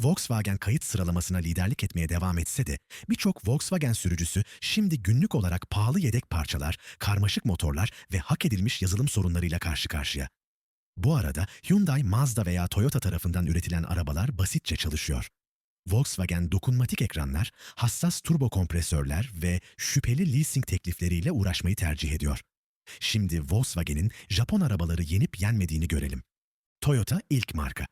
Volkswagen kayıt sıralamasına liderlik etmeye devam etse de birçok Volkswagen sürücüsü şimdi günlük olarak pahalı yedek parçalar, karmaşık motorlar ve hak edilmiş yazılım sorunlarıyla karşı karşıya. Bu arada Hyundai, Mazda veya Toyota tarafından üretilen arabalar basitçe çalışıyor. Volkswagen dokunmatik ekranlar, hassas turbo kompresörler ve şüpheli leasing teklifleriyle uğraşmayı tercih ediyor. Şimdi Volkswagen'in Japon arabaları yenip yenmediğini görelim. Toyota ilk marka.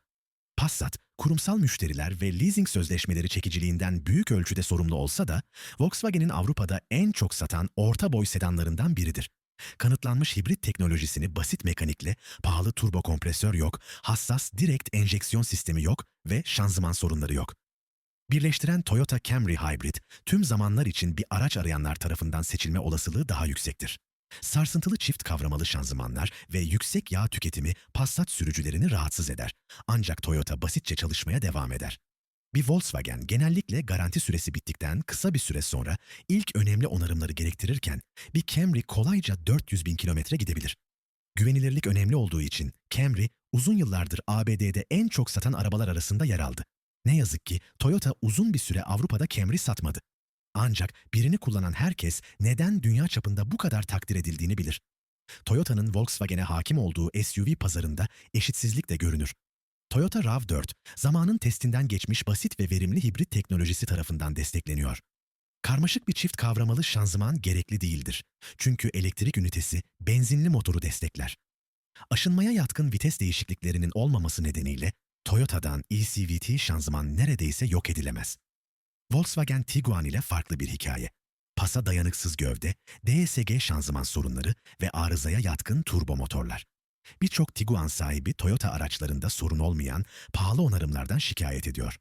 Passat, kurumsal müşteriler ve leasing sözleşmeleri çekiciliğinden büyük ölçüde sorumlu olsa da, Volkswagen'in Avrupa'da en çok satan orta boy sedanlarından biridir. Kanıtlanmış hibrit teknolojisini basit mekanikle, pahalı turbo kompresör yok, hassas direkt enjeksiyon sistemi yok ve şanzıman sorunları yok. Birleştiren Toyota Camry Hybrid, tüm zamanlar için bir araç arayanlar tarafından seçilme olasılığı daha yüksektir. Sarsıntılı çift kavramalı şanzımanlar ve yüksek yağ tüketimi Passat sürücülerini rahatsız eder. Ancak Toyota basitçe çalışmaya devam eder. Bir Volkswagen genellikle garanti süresi bittikten kısa bir süre sonra ilk önemli onarımları gerektirirken bir Camry kolayca 400 bin kilometre gidebilir. Güvenilirlik önemli olduğu için Camry uzun yıllardır ABD'de en çok satan arabalar arasında yer aldı. Ne yazık ki Toyota uzun bir süre Avrupa'da Camry satmadı. Ancak birini kullanan herkes neden dünya çapında bu kadar takdir edildiğini bilir. Toyota'nın Volkswagen'e hakim olduğu SUV pazarında eşitsizlik de görünür. Toyota RAV4, zamanın testinden geçmiş basit ve verimli hibrit teknolojisi tarafından destekleniyor. Karmaşık bir çift kavramalı şanzıman gerekli değildir. Çünkü elektrik ünitesi benzinli motoru destekler. Aşınmaya yatkın vites değişikliklerinin olmaması nedeniyle Toyota'dan eCVT şanzıman neredeyse yok edilemez. Volkswagen Tiguan ile farklı bir hikaye. Pasa dayanıksız gövde, DSG şanzıman sorunları ve arızaya yatkın turbo motorlar. Birçok Tiguan sahibi Toyota araçlarında sorun olmayan pahalı onarımlardan şikayet ediyor.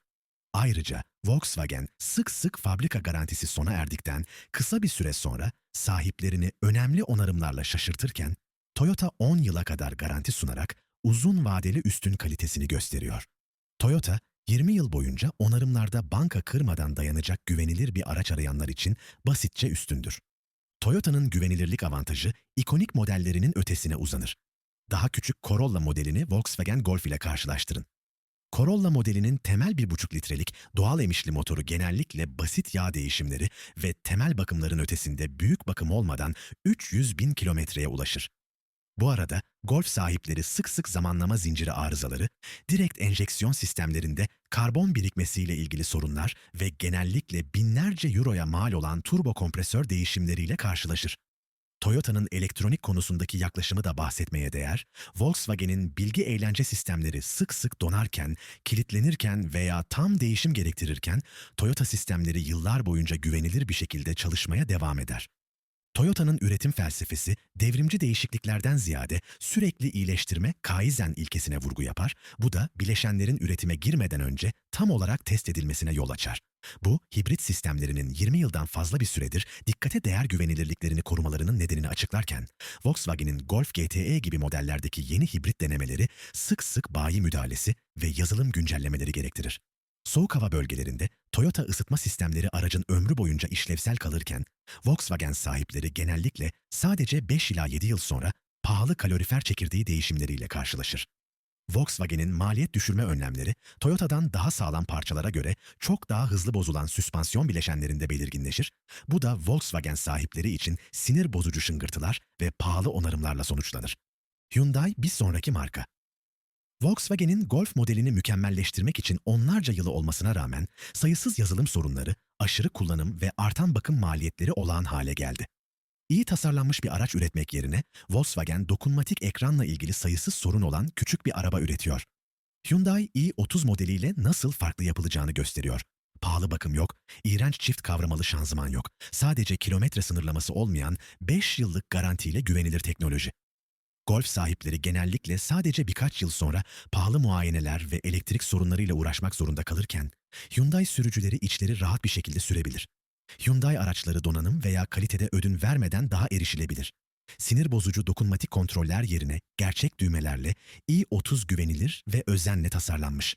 Ayrıca Volkswagen sık sık fabrika garantisi sona erdikten kısa bir süre sonra sahiplerini önemli onarımlarla şaşırtırken Toyota 10 yıla kadar garanti sunarak uzun vadeli üstün kalitesini gösteriyor. Toyota 20 yıl boyunca onarımlarda banka kırmadan dayanacak güvenilir bir araç arayanlar için basitçe üstündür. Toyota'nın güvenilirlik avantajı ikonik modellerinin ötesine uzanır. Daha küçük Corolla modelini Volkswagen Golf ile karşılaştırın. Corolla modelinin temel 1,5 litrelik doğal emişli motoru genellikle basit yağ değişimleri ve temel bakımların ötesinde büyük bakım olmadan 300 bin kilometreye ulaşır. Bu arada Golf sahipleri sık sık zamanlama zinciri arızaları, direkt enjeksiyon sistemlerinde karbon birikmesiyle ilgili sorunlar ve genellikle binlerce euroya mal olan turbo kompresör değişimleriyle karşılaşır. Toyota'nın elektronik konusundaki yaklaşımı da bahsetmeye değer, Volkswagen'in bilgi eğlence sistemleri sık sık donarken, kilitlenirken veya tam değişim gerektirirken, Toyota sistemleri yıllar boyunca güvenilir bir şekilde çalışmaya devam eder. Toyota'nın üretim felsefesi devrimci değişikliklerden ziyade sürekli iyileştirme Kaizen ilkesine vurgu yapar. Bu da bileşenlerin üretime girmeden önce tam olarak test edilmesine yol açar. Bu, hibrit sistemlerinin 20 yıldan fazla bir süredir dikkate değer güvenilirliklerini korumalarının nedenini açıklarken, Volkswagen'in Golf GTE gibi modellerdeki yeni hibrit denemeleri sık sık bayi müdahalesi ve yazılım güncellemeleri gerektirir. Soğuk hava bölgelerinde Toyota ısıtma sistemleri aracın ömrü boyunca işlevsel kalırken, Volkswagen sahipleri genellikle sadece 5 ila 7 yıl sonra pahalı kalorifer çekirdeği değişimleriyle karşılaşır. Volkswagen'in maliyet düşürme önlemleri, Toyota'dan daha sağlam parçalara göre çok daha hızlı bozulan süspansiyon bileşenlerinde belirginleşir. Bu da Volkswagen sahipleri için sinir bozucu şıngırtılar ve pahalı onarımlarla sonuçlanır. Hyundai bir sonraki marka. Volkswagen'in Golf modelini mükemmelleştirmek için onlarca yılı olmasına rağmen sayısız yazılım sorunları, aşırı kullanım ve artan bakım maliyetleri olağan hale geldi. İyi tasarlanmış bir araç üretmek yerine Volkswagen dokunmatik ekranla ilgili sayısız sorun olan küçük bir araba üretiyor. Hyundai i30 modeliyle nasıl farklı yapılacağını gösteriyor. Pahalı bakım yok, iğrenç çift kavramalı şanzıman yok. Sadece kilometre sınırlaması olmayan 5 yıllık garantiyle güvenilir teknoloji. Golf sahipleri genellikle sadece birkaç yıl sonra pahalı muayeneler ve elektrik sorunlarıyla uğraşmak zorunda kalırken, Hyundai sürücüleri içleri rahat bir şekilde sürebilir. Hyundai araçları donanım veya kalitede ödün vermeden daha erişilebilir. Sinir bozucu dokunmatik kontroller yerine gerçek düğmelerle i30 güvenilir ve özenle tasarlanmış.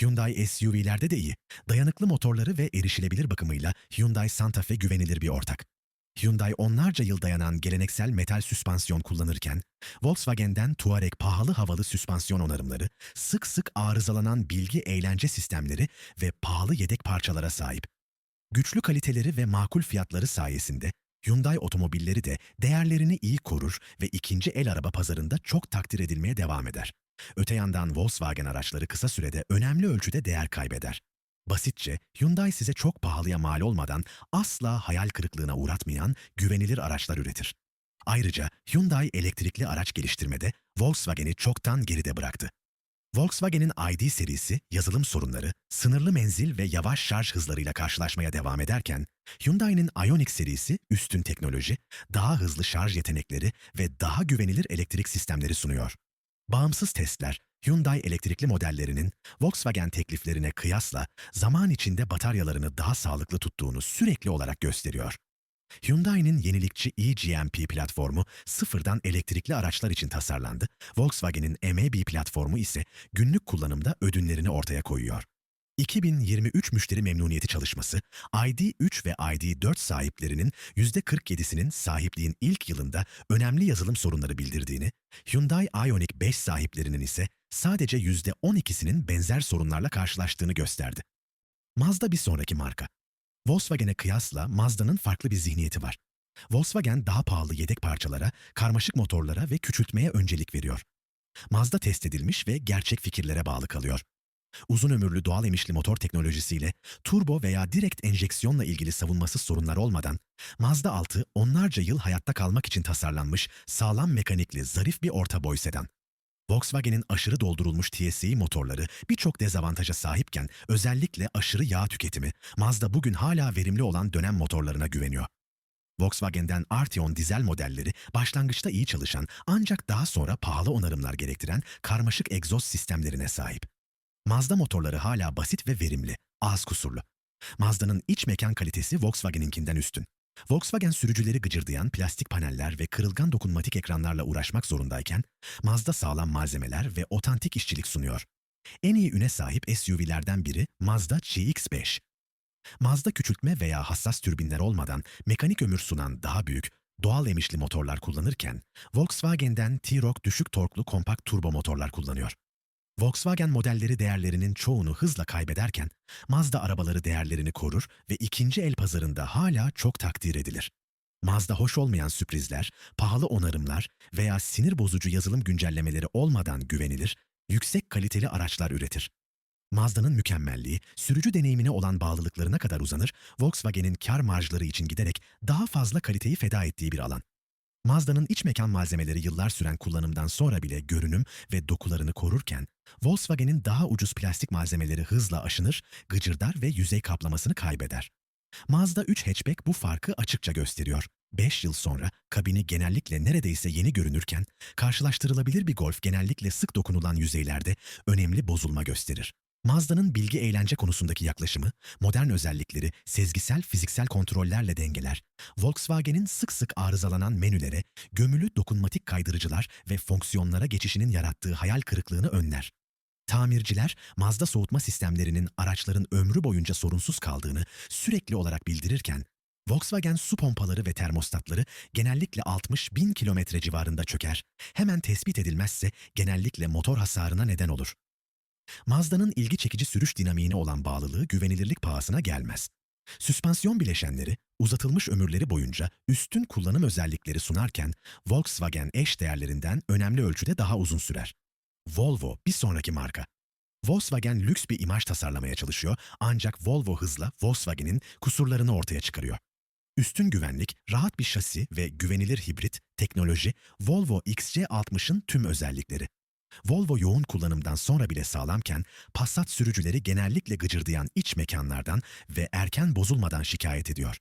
Hyundai SUV'lerde de iyi. Dayanıklı motorları ve erişilebilir bakımıyla Hyundai Santa Fe güvenilir bir ortak. Hyundai onlarca yıl dayanan geleneksel metal süspansiyon kullanırken, Volkswagen'den Touareg pahalı havalı süspansiyon onarımları, sık sık arızalanan bilgi eğlence sistemleri ve pahalı yedek parçalara sahip. Güçlü kaliteleri ve makul fiyatları sayesinde Hyundai otomobilleri de değerlerini iyi korur ve ikinci el araba pazarında çok takdir edilmeye devam eder. Öte yandan Volkswagen araçları kısa sürede önemli ölçüde değer kaybeder. Basitçe Hyundai size çok pahalıya mal olmadan asla hayal kırıklığına uğratmayan güvenilir araçlar üretir. Ayrıca Hyundai elektrikli araç geliştirmede Volkswagen'i çoktan geride bıraktı. Volkswagen'in ID serisi yazılım sorunları, sınırlı menzil ve yavaş şarj hızlarıyla karşılaşmaya devam ederken, Hyundai'nin Ioniq serisi üstün teknoloji, daha hızlı şarj yetenekleri ve daha güvenilir elektrik sistemleri sunuyor. Bağımsız testler, Hyundai elektrikli modellerinin Volkswagen tekliflerine kıyasla zaman içinde bataryalarını daha sağlıklı tuttuğunu sürekli olarak gösteriyor. Hyundai'nin yenilikçi eGMP platformu sıfırdan elektrikli araçlar için tasarlandı. Volkswagen'in MEB platformu ise günlük kullanımda ödünlerini ortaya koyuyor. 2023 müşteri memnuniyeti çalışması, ID3 ve ID4 sahiplerinin %47'sinin sahipliğin ilk yılında önemli yazılım sorunları bildirdiğini, Hyundai Ioniq 5 sahiplerinin ise sadece %12'sinin benzer sorunlarla karşılaştığını gösterdi. Mazda bir sonraki marka. Volkswagen'e kıyasla Mazda'nın farklı bir zihniyeti var. Volkswagen daha pahalı yedek parçalara, karmaşık motorlara ve küçültmeye öncelik veriyor. Mazda test edilmiş ve gerçek fikirlere bağlı kalıyor. Uzun ömürlü doğal emişli motor teknolojisiyle turbo veya direkt enjeksiyonla ilgili savunmasız sorunlar olmadan Mazda 6 onlarca yıl hayatta kalmak için tasarlanmış sağlam mekanikli zarif bir orta boy sedan. Volkswagen'in aşırı doldurulmuş TSI motorları birçok dezavantaja sahipken özellikle aşırı yağ tüketimi Mazda bugün hala verimli olan dönem motorlarına güveniyor. Volkswagen'den Arteon dizel modelleri başlangıçta iyi çalışan ancak daha sonra pahalı onarımlar gerektiren karmaşık egzoz sistemlerine sahip. Mazda motorları hala basit ve verimli, az kusurlu. Mazda'nın iç mekan kalitesi Volkswagen'inkinden üstün. Volkswagen sürücüleri gıcırdayan plastik paneller ve kırılgan dokunmatik ekranlarla uğraşmak zorundayken, Mazda sağlam malzemeler ve otantik işçilik sunuyor. En iyi üne sahip SUV'lerden biri Mazda CX-5. Mazda küçültme veya hassas türbinler olmadan mekanik ömür sunan daha büyük, doğal emişli motorlar kullanırken, Volkswagen'den T-Roc düşük torklu kompakt turbo motorlar kullanıyor. Volkswagen modelleri değerlerinin çoğunu hızla kaybederken, Mazda arabaları değerlerini korur ve ikinci el pazarında hala çok takdir edilir. Mazda hoş olmayan sürprizler, pahalı onarımlar veya sinir bozucu yazılım güncellemeleri olmadan güvenilir, yüksek kaliteli araçlar üretir. Mazda'nın mükemmelliği, sürücü deneyimine olan bağlılıklarına kadar uzanır, Volkswagen'in kar marjları için giderek daha fazla kaliteyi feda ettiği bir alan. Mazda'nın iç mekan malzemeleri yıllar süren kullanımdan sonra bile görünüm ve dokularını korurken, Volkswagen'in daha ucuz plastik malzemeleri hızla aşınır, gıcırdar ve yüzey kaplamasını kaybeder. Mazda 3 hatchback bu farkı açıkça gösteriyor. 5 yıl sonra kabini genellikle neredeyse yeni görünürken, karşılaştırılabilir bir Golf genellikle sık dokunulan yüzeylerde önemli bozulma gösterir. Mazda'nın bilgi eğlence konusundaki yaklaşımı, modern özellikleri sezgisel fiziksel kontrollerle dengeler, Volkswagen'in sık sık arızalanan menülere, gömülü dokunmatik kaydırıcılar ve fonksiyonlara geçişinin yarattığı hayal kırıklığını önler. Tamirciler, Mazda soğutma sistemlerinin araçların ömrü boyunca sorunsuz kaldığını sürekli olarak bildirirken, Volkswagen su pompaları ve termostatları genellikle 60 bin kilometre civarında çöker. Hemen tespit edilmezse genellikle motor hasarına neden olur. Mazda'nın ilgi çekici sürüş dinamiğine olan bağlılığı güvenilirlik pahasına gelmez. Süspansiyon bileşenleri, uzatılmış ömürleri boyunca üstün kullanım özellikleri sunarken Volkswagen eş değerlerinden önemli ölçüde daha uzun sürer. Volvo bir sonraki marka. Volkswagen lüks bir imaj tasarlamaya çalışıyor ancak Volvo hızla Volkswagen'in kusurlarını ortaya çıkarıyor. Üstün güvenlik, rahat bir şasi ve güvenilir hibrit teknoloji Volvo XC60'ın tüm özellikleri. Volvo yoğun kullanımdan sonra bile sağlamken Passat sürücüleri genellikle gıcırdayan iç mekanlardan ve erken bozulmadan şikayet ediyor.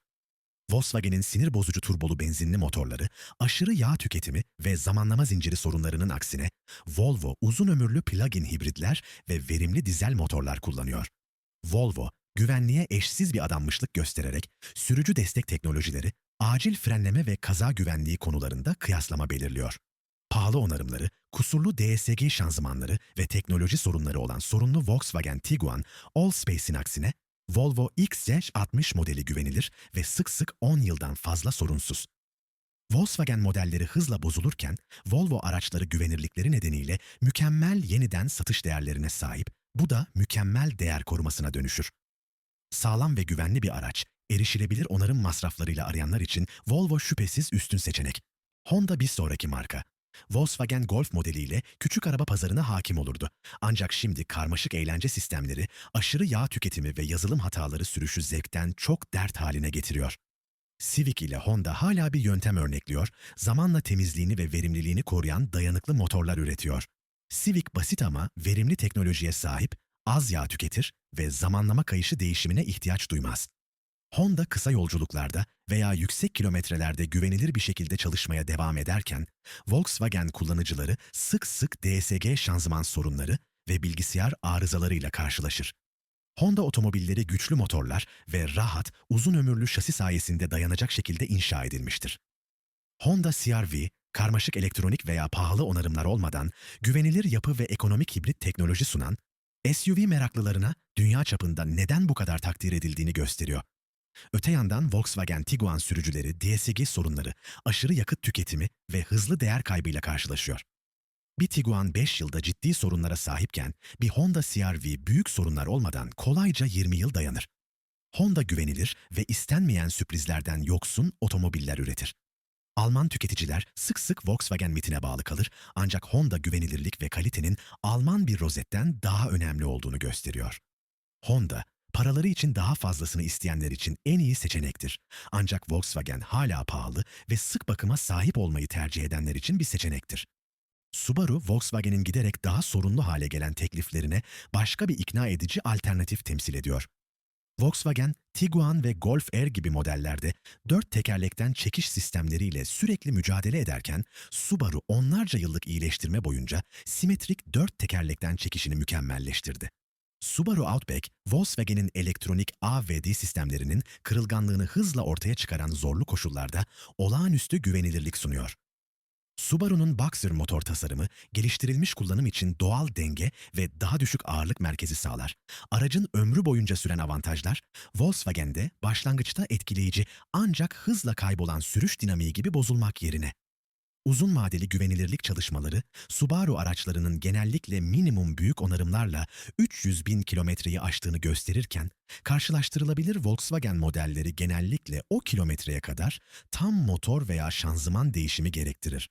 Volkswagen'in sinir bozucu turbolu benzinli motorları, aşırı yağ tüketimi ve zamanlama zinciri sorunlarının aksine Volvo uzun ömürlü plug-in hibritler ve verimli dizel motorlar kullanıyor. Volvo, güvenliğe eşsiz bir adanmışlık göstererek sürücü destek teknolojileri, acil frenleme ve kaza güvenliği konularında kıyaslama belirliyor pahalı onarımları, kusurlu DSG şanzımanları ve teknoloji sorunları olan sorunlu Volkswagen Tiguan, Allspace'in aksine Volvo XC60 modeli güvenilir ve sık sık 10 yıldan fazla sorunsuz. Volkswagen modelleri hızla bozulurken, Volvo araçları güvenirlikleri nedeniyle mükemmel yeniden satış değerlerine sahip, bu da mükemmel değer korumasına dönüşür. Sağlam ve güvenli bir araç, erişilebilir onarım masraflarıyla arayanlar için Volvo şüphesiz üstün seçenek. Honda bir sonraki marka. Volkswagen Golf modeliyle küçük araba pazarına hakim olurdu. Ancak şimdi karmaşık eğlence sistemleri, aşırı yağ tüketimi ve yazılım hataları sürüşü zevkten çok dert haline getiriyor. Civic ile Honda hala bir yöntem örnekliyor, zamanla temizliğini ve verimliliğini koruyan dayanıklı motorlar üretiyor. Civic basit ama verimli teknolojiye sahip, az yağ tüketir ve zamanlama kayışı değişimine ihtiyaç duymaz. Honda kısa yolculuklarda veya yüksek kilometrelerde güvenilir bir şekilde çalışmaya devam ederken, Volkswagen kullanıcıları sık sık DSG şanzıman sorunları ve bilgisayar arızalarıyla karşılaşır. Honda otomobilleri güçlü motorlar ve rahat, uzun ömürlü şasi sayesinde dayanacak şekilde inşa edilmiştir. Honda CR-V, karmaşık elektronik veya pahalı onarımlar olmadan güvenilir yapı ve ekonomik hibrit teknoloji sunan, SUV meraklılarına dünya çapında neden bu kadar takdir edildiğini gösteriyor. Öte yandan Volkswagen Tiguan sürücüleri DSG sorunları, aşırı yakıt tüketimi ve hızlı değer kaybıyla karşılaşıyor. Bir Tiguan 5 yılda ciddi sorunlara sahipken bir Honda CR-V büyük sorunlar olmadan kolayca 20 yıl dayanır. Honda güvenilir ve istenmeyen sürprizlerden yoksun otomobiller üretir. Alman tüketiciler sık sık Volkswagen mitine bağlı kalır ancak Honda güvenilirlik ve kalitenin Alman bir rozetten daha önemli olduğunu gösteriyor. Honda, paraları için daha fazlasını isteyenler için en iyi seçenektir. Ancak Volkswagen hala pahalı ve sık bakıma sahip olmayı tercih edenler için bir seçenektir. Subaru, Volkswagen'in giderek daha sorunlu hale gelen tekliflerine başka bir ikna edici alternatif temsil ediyor. Volkswagen, Tiguan ve Golf R gibi modellerde dört tekerlekten çekiş sistemleriyle sürekli mücadele ederken, Subaru onlarca yıllık iyileştirme boyunca simetrik dört tekerlekten çekişini mükemmelleştirdi. Subaru Outback, Volkswagen'in elektronik A ve D sistemlerinin kırılganlığını hızla ortaya çıkaran zorlu koşullarda olağanüstü güvenilirlik sunuyor. Subaru'nun Boxer motor tasarımı geliştirilmiş kullanım için doğal denge ve daha düşük ağırlık merkezi sağlar. Aracın ömrü boyunca süren avantajlar, Volkswagen'de başlangıçta etkileyici ancak hızla kaybolan sürüş dinamiği gibi bozulmak yerine. Uzun vadeli güvenilirlik çalışmaları, Subaru araçlarının genellikle minimum büyük onarımlarla 300 bin kilometreyi aştığını gösterirken, karşılaştırılabilir Volkswagen modelleri genellikle o kilometreye kadar tam motor veya şanzıman değişimi gerektirir.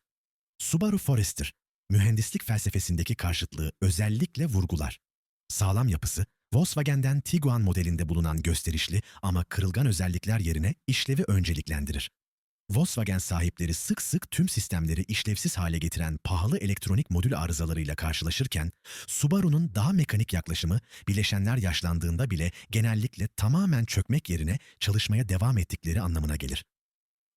Subaru Forester, mühendislik felsefesindeki karşıtlığı özellikle vurgular. Sağlam yapısı, Volkswagen'den Tiguan modelinde bulunan gösterişli ama kırılgan özellikler yerine işlevi önceliklendirir. Volkswagen sahipleri sık sık tüm sistemleri işlevsiz hale getiren pahalı elektronik modül arızalarıyla karşılaşırken, Subaru'nun daha mekanik yaklaşımı, bileşenler yaşlandığında bile genellikle tamamen çökmek yerine çalışmaya devam ettikleri anlamına gelir.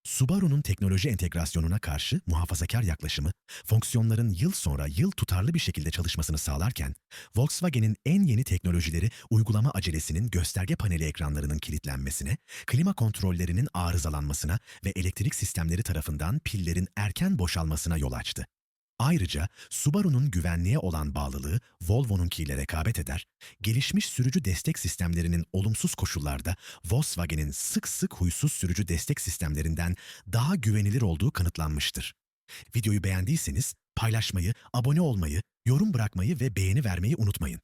Subaru'nun teknoloji entegrasyonuna karşı muhafazakar yaklaşımı, fonksiyonların yıl sonra yıl tutarlı bir şekilde çalışmasını sağlarken, Volkswagen'in en yeni teknolojileri uygulama acelesinin gösterge paneli ekranlarının kilitlenmesine, klima kontrollerinin arızalanmasına ve elektrik sistemleri tarafından pillerin erken boşalmasına yol açtı. Ayrıca Subaru'nun güvenliğe olan bağlılığı Volvo'nunkiyle rekabet eder, gelişmiş sürücü destek sistemlerinin olumsuz koşullarda Volkswagen'in sık sık huysuz sürücü destek sistemlerinden daha güvenilir olduğu kanıtlanmıştır. Videoyu beğendiyseniz paylaşmayı, abone olmayı, yorum bırakmayı ve beğeni vermeyi unutmayın.